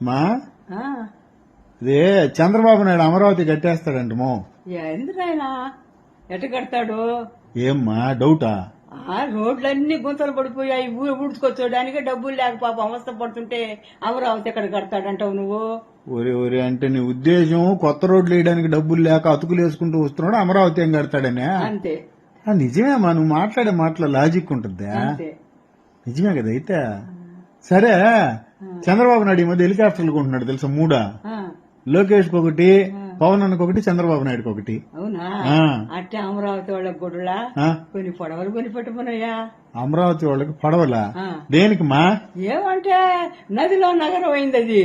మా? ఇదే చంద్రబాబు నాయుడు అమరావతి కట్టేస్తాడంటమో ఎందుకైనా ఎట్ట కడతాడు? ఏమ్మా డౌటా? ఆ రోడ్లన్నీ గుంతలు పడిపోయాయి ఊరు ఊడ్చుకొచ్చేయడానికి డబ్బులు లేక పాపం అవస్థ పడుతుంటే అమరావతి ఎక్కడ కడతాడంటావు నువ్వు? ఒరే ఒరే అంటే నీ ఉద్దేశం కొత్త రోడ్లు వేయడానికి డబ్బులు లేక అతుకులు వేసుకుంటూ వస్తున్నాడు అమరావతి ఏం కడతాడనే? అంతే. ఆ, నిజమేమ్మా నువ్వు మాట్లాడే మాటలో లాజిక్ ఉంటుంది? నిజమే కదా అయితే? సరే చంద్రబాబు నాయుడు ఈ మధ్య హెలికాప్టర్లు కొంటున్నాడు తెలుసా? మూడా. లోకేష్ ఒకటి పవన్ అన్నకు ఒకటి చంద్రబాబు నాయుడుకి ఒకటి. అవునా. అట్టే అమరావతి వాళ్ళకి గుడులా కొన్ని పొడవలు కొని పెట్టుకున్నాయా? అమరావతి వాళ్ళకి పడవలా. దేనికి మా ఏమంటే నదిలో నగరం అయింది అది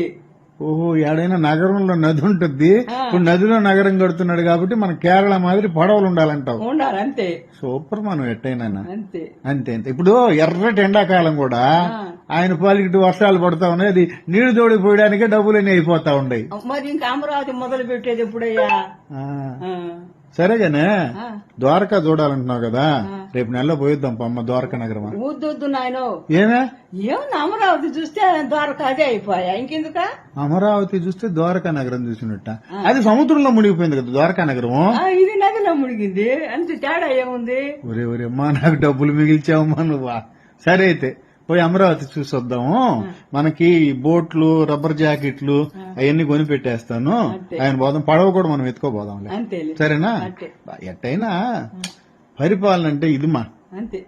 ఓహో ఏడైనా నగరంలో నది ఉంటుంది. ఇప్పుడు నదిలో నగరం కడుతున్నాడు కాబట్టి మన కేరళ మాదిరి పడవలు ఉండాలంటావు. ఉండాలి అంతే. సూపర్ మనం ఎట్టయినా అంతే. అంతే అంతే. ఇప్పుడు ఎర్రటి ఎండాకాలం కూడా. ఆయన పాలికి వర్షాలు పడతా ఉన్నాయి. అది నీళ్ళు తోడి పోయడానికే డబ్బులన్నీ అయిపోతా ఉన్నాయి. మరి ఇంకా అమరావతి మొదలు పెట్టేది ఎప్పుడయ్యా? సరేగానే. ద్వారకా చూడాలంటున్నావు కదా? రేపు నెలలో పోయిద్దాం పమ్మ ద్వారకా నగరం వద్దు నాయనో. ఏమే? ఏమన్నా అమరావతి చూస్తే ద్వారకా అదే అయిపోయా? ఇంకెందుక? అమరావతి చూస్తే ద్వారకా నగరం చూసినట్ట. అది సముద్రంలో మునిగిపోయింది కదా ద్వారకా నగరం ఇది నదిలో మునిగింది. అంతే తేడా ఏముంది? ఒరే ఒరే అమ్మా నాకు డబ్బులు మిగిల్చావమ్మా నువ్వు? సరే అయితే. పోయి అమరావతి చూసి వద్దాము మనకి బోట్లు రబ్బర్ జాకెట్లు అవన్నీ కొని పెట్టేస్తాను. ఆయన పోదాం పడవ కూడా మనం ఎత్తుకోపోదాంలే అంతేలే. సరేనా? ఎట్టయినా పరిపాలన అంటే ఇది మా. అంతే.